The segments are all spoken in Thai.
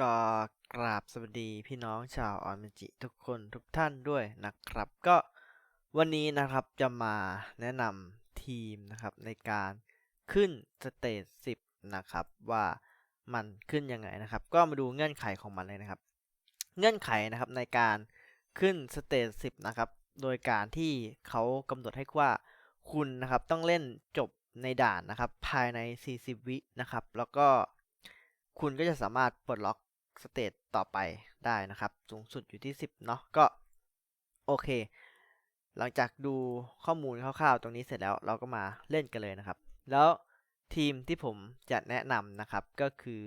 ก็กราบสวัสดีพี่น้องชาวออนมจิทุกคนทุกท่านด้วยนะครับ ก็วันนี้นะครับจะมาแนะนำทีมนะครับในการขึ้นสเตจ10 นะครับว่ามันขึ้นยังไงนะครับ ก็มาดูเงื่อนไขของมันเลยนะครับ เงื่อนไขนะครับในการขึ้นสเตจ10 นะครับ โดยการที่เขากำหนดให้ว่าคุณนะครับต้องเล่นจบในด่านนะครับ ภายใน 40 วินะครับ แล้วก็คุณก็จะสามารถปลดล็อก สเตจต่อไปได้นะครับ สูงสุดอยู่ที่ 10 เนาะก็โอเค หลังจากดูข้อมูลคร่าวๆ ตรงนี้เสร็จแล้วเราก็มาเล่นกันเลยนะครับ แล้วทีมที่ผมจะแนะนำนะครับก็คือ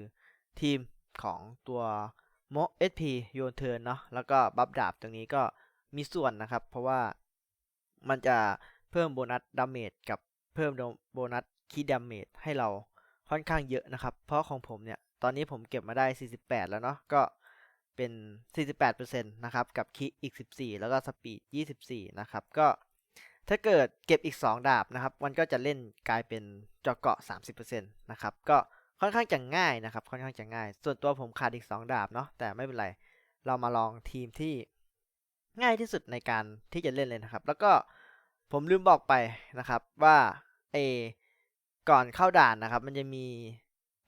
ทีมของตัวโมเอสพีโยนเทิร์นเนาะแล้วก็บัฟดาบตรงนี้ก็มีส่วนนะครับ เพราะว่ามันจะเพิ่มโบนัสดาเมจกับเพิ่มโบนัสคีดาเมจให้เราค่อนข้างเยอะนะครับ เพราะของผมเนี่ย ตอนนี้ผมเก็บมาได้ 48 แล้วเนาะก็เป็น 48%นะครับ กับคีอีก 14 แล้วก็สปีด 24 นะครับ ก็ถ้าเกิดเก็บอีก 2 ดาบนะครับ มันก็จะเล่นกลายเป็นจอเกาะ 30%นะครับ ก็ค่อนข้างจะง่ายนะครับ ค่อนข้างจะง่าย ส่วนตัวผมขาดอีก 2 ดาบเนาะ แต่ไม่เป็นไร เรามาลองทีมที่ง่ายที่สุดในการที่จะเล่นเลยนะครับ แล้วก็ผมลืมบอกไปนะครับว่าเอก่อนเข้าด่านนะครับ มันจะมี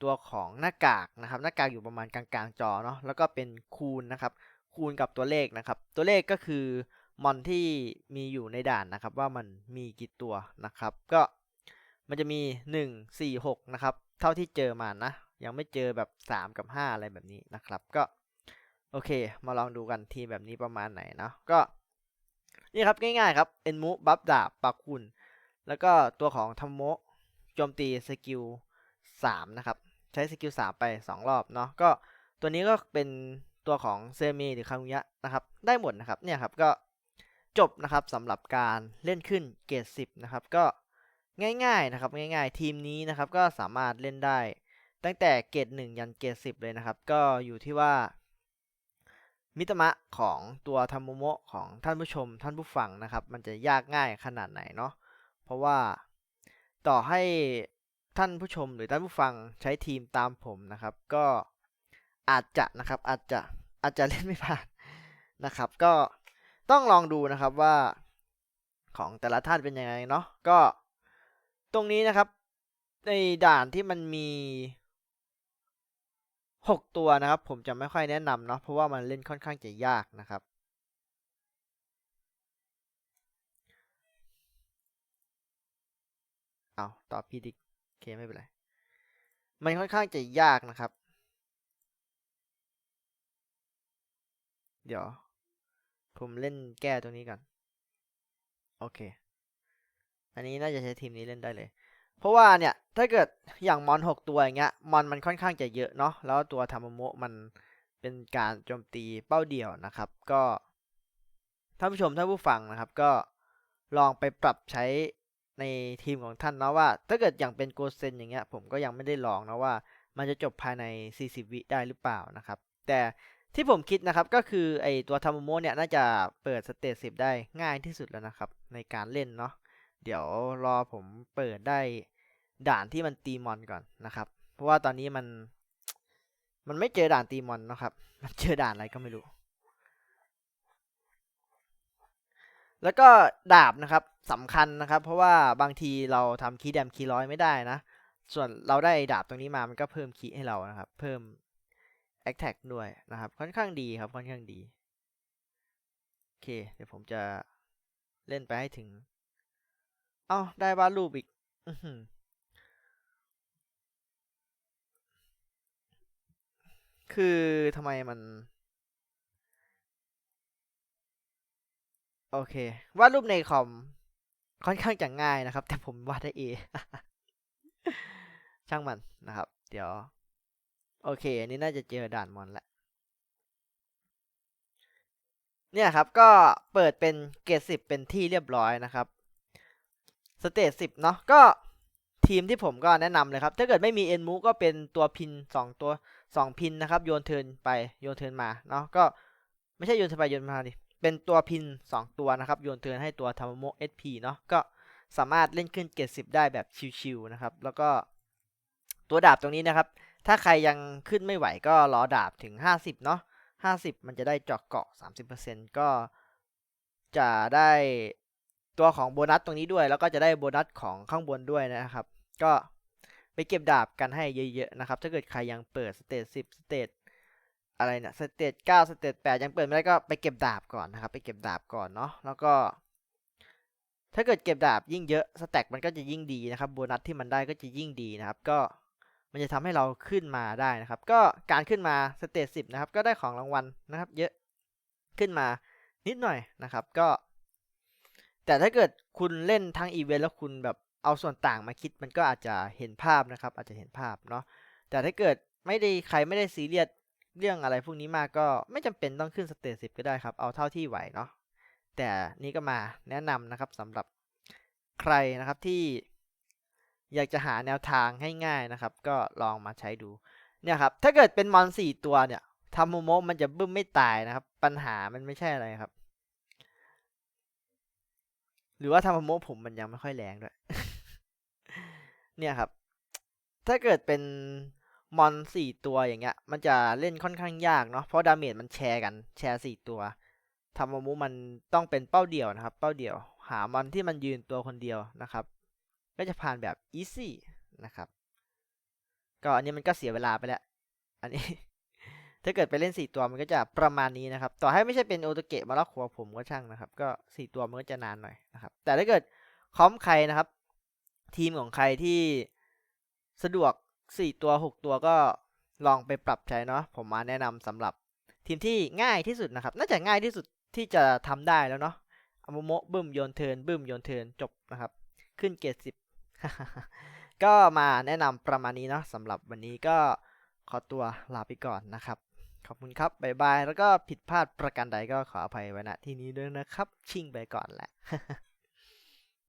ตัวของหน้ากากนะครับหน้ากากอยู่ประมาณกลางๆจอเนาะแล้วก็เป็นคูณนะครับคูณกับตัวเลขนะครับ ตัวเลขก็คือมอนที่มีอยู่ในด่านนะครับ ว่ามันมีกี่ตัวนะครับ ก็มันจะมี 1 4 6นะครับเท่าที่เจอมานะ ยังไม่เจอแบบ 3 กับ 5 อะไรแบบนี้นะครับ ก็โอเค มาลองดูกันทีแบบนี้ประมาณไหนเนาะก็นี่ครับง่ายๆครับเอ็นมูบัฟดาบปักคุณ แล้วก็ตัวของทัมโมโจมตีสกิล3นะครับ ใช้สกิล3ไป 2 รอบเนาะก็ตัวนี้ก็เป็นตัวของเซมีหรือคามุยะนะครับ ได้หมดนะครับเนี่ยครับก็จบนะครับสำหรับการเล่นขึ้นเกรด10นะครับก็ง่ายๆนะครับง่ายๆ ทีมนี้นะครับก็สามารถเล่นได้ ตั้งแต่เกรด1ยันเกรด10 เลยนะครับ ก็อยู่ที่ว่า มิตมะของตัวทามุโมะของท่านผู้ชมท่านผู้ฟังนะครับ มันจะยากง่ายขนาดไหนเนาะเพราะว่าต่อให้ ท่านผู้ชมหรือท่านผู้ฟังใช้ทีมตามผมนะครับ ก็อาจจะนะครับอาจจะอาจจะเล่นไม่ผ่านนะครับ ก็ต้องลองดูนะครับว่าของแต่ละท่านเป็นยังไงเนาะก็ตรงนี้นะครับ ในด่านที่มันมีหกตัวนะครับ ผมจะไม่ค่อยแนะนำเนาะเพราะว่ามันเล่นค่อนข้างจะยากนะครับเอาตอบพี่ดิโอ เคไม่เป็นไร มันค่อนข้างจะยากนะครับ เดี๋ยว ผมเล่นแก้ตรงนี้ก่อน โอเค อันนี้น่าจะใช้ทีมนี้เล่นได้เลย เพราะว่าเนี่ย ถ้าเกิดอย่างมอนหกตัวอย่างเงี้ย มอนมันค่อนข้างจะเยอะเนาะ แล้วตัวทามโมะมันเป็นการโจมตีเป้าเดี่ยวนะครับ ก็ท่านผู้ชมท่านผู้ฟังนะครับ ก็ลองไปปรับใช้ ในทีมของท่านเนาะว่า ถ้าเกิดอย่างเป็นโกเซนอย่างเงี้ยผมก็ยังไม่ได้ลองนะว่า มันจะจบภายใน 40 วิได้หรือเปล่านะครับ แต่ที่ผมคิดนะครับก็คือไอตัวทามุโมเนี่ยน่าจะเปิดสเตจ10ได้ง่ายที่สุดแล้วนะครับ ในการเล่นเนาะเดี๋ยวรอผมเปิดได้ด่านที่มันตีมอนก่อนนะครับ เพราะว่าตอนนี้มัน มันไม่เจอด่านตีมอนนะครับ มันเจอด่านอะไรก็ไม่รู้ แล้วก็ดาบนะครับสำคัญนะครับ เพราะว่าบางทีเราทำคีย์แดมคีย์ร้อยไม่ได้นะ ส่วนเราได้ดาบตรงนี้มามันก็เพิ่มคีย์ให้เรานะครับ เพิ่ม a t t a c k ด้วยนะครับ ค่อนข้างดีครับค่อนข้างดีโอเค เดี๋ยวผมจะเล่นไปให้ถึง เอ้าได้วาดรูปอีกอือหือคือทำไมมัน โอเควาดรูปในคอมค่อนข้างจะง่ายนะครับ แต่ผมวาดได้เองช่างมันนะครับ เดี๋ยว โอเค อันนี้น่าจะเจอด่านมอนแล้วเนี่ยครับ ก็เปิดเป็นเกรดสิบเป็นที่เรียบร้อยนะครับสเตจสิบเนาะก็ทีมที่ผมก็แนะนำเลยครับ ถ้าเกิดไม่มีเอ็นมูก็เป็นตัวพินสองตัวสองพินนะครับ โยนเทินไปโยนเทินมาเนาะก็ไม่ใช่โยนเทินไปโยนมาดิ เป็นตัวพินสองตัวนะครับ โยนเทินให้ตัวทามโมเอสพีเนาะก็สามารถเล่นขึ้นเกรดสิบได้แบบชิวๆนะครับ แล้วก็ตัวดาบตรงนี้นะครับ ถ้าใครยังขึ้นไม่ไหวก็รอดาบถึง 50 เนาะ50 มันจะได้เจาะเกาะ 30%ก็จะได้ตัวของโบนัสตรงนี้ด้วย แล้วก็จะได้โบนัสของข้างบนด้วยนะครับ ก็ไปเก็บดาบกันให้เยอะๆนะครับ ถ้าเกิดใครยังเปิดสเตจ10สเตจ อะไรเนี่ยสเตจ9สเตจ8ยังเปิดไม่ได้ก็ไปเก็บดาบก่อนนะครับ ไปเก็บดาบก่อนเนาะแล้วก็ ถ้าเกิดเก็บดาบยิ่งเยอะสแต็กมันก็จะยิ่งดีนะครับโบนัสที่มันได้ก็จะยิ่งดีนะครับ ก็มันจะทำให้เราขึ้นมาได้นะครับ ก็การขึ้นมาสเตจ10นะครับ ก็ได้ของรางวัลนะครับ เยอะขึ้นมานิดหน่อยนะครับ ก็ แต่ถ้าเกิดคุณเล่นทั้งอีเวนต์แล้วคุณแบบเอาส่วนต่างมาคิดมันก็อาจจะเห็นภาพนะครับ อาจจะเห็นภาพเนาะแต่ถ้าเกิดไม่ได้ใครไม่ได้ซีเรียส เรื่องอะไรพวกนี้มากก็ไม่จำเป็นต้องขึ้นสเตจ10ก็ได้ครับ เอาเท่าที่ไหวเนาะแต่นี่ก็มาแนะนำนะครับสำหรับใครนะครับที่อยากจะหาแนวทางให้ง่ายนะครับ ก็ลองมาใช้ดูเนี่ยครับถ้าเกิดเป็นมอนสี่ตัวเนี่ยทำโมโมมันจะบึ้มไม่ตายนะครับ ปัญหามันไม่ใช่อะไรครับ หรือว่าทำโมโมผมมันยังไม่ค่อยแรงด้วยเนี่ยครับ ถ้าเกิดเป็น มอนสี่ตัวอย่างเงี้ย มันจะเล่นค่อนข้างยากเนาะเพราะดาเมจมันแชร์กันแชร์สี่ตัวทำมโมมันต้องเป็นเป้าเดียวนะครับ เป้าเดียว หามอนที่มันยืนตัวคนเดียวนะครับ ก็จะผ่านแบบอีซี่นะครับ ก็อันนี้มันก็เสียเวลาไปแล้ว อันนี้ ถ้าเกิดไปเล่นสี่ตัวมันก็จะประมาณนี้นะครับ ต่อให้ไม่ใช่เป็นโอโตเกะมาล็อกหัวผมก็ช่างนะครับ ก็สี่ตัวมันก็จะนานหน่อยนะครับ แต่ถ้าเกิดคอมใครนะครับ ทีมของใครที่สะดวก สี่ตัวหกตัวก็ลองไปปรับใช้เนาะผมมาแนะนำสำหรับทีมที่ง่ายที่สุดนะครับ น่าจะง่ายที่สุดที่จะทำได้แล้วเนาะอาโมโมะบึ้มโยนเทินบึ้มโยนเทินจบนะครับ ขึ้นเกรดสิบก็มาแนะนำประมาณนี้เนาะสำหรับวันนี้ก็ขอตัวลาไปก่อนนะครับ ขอบคุณครับบ๊ายบาย แล้วก็ผิดพลาดประการใดก็ขออภัยไว้ณที่นี้ด้วยนะครับ ชิ่งไปก่อนแหละ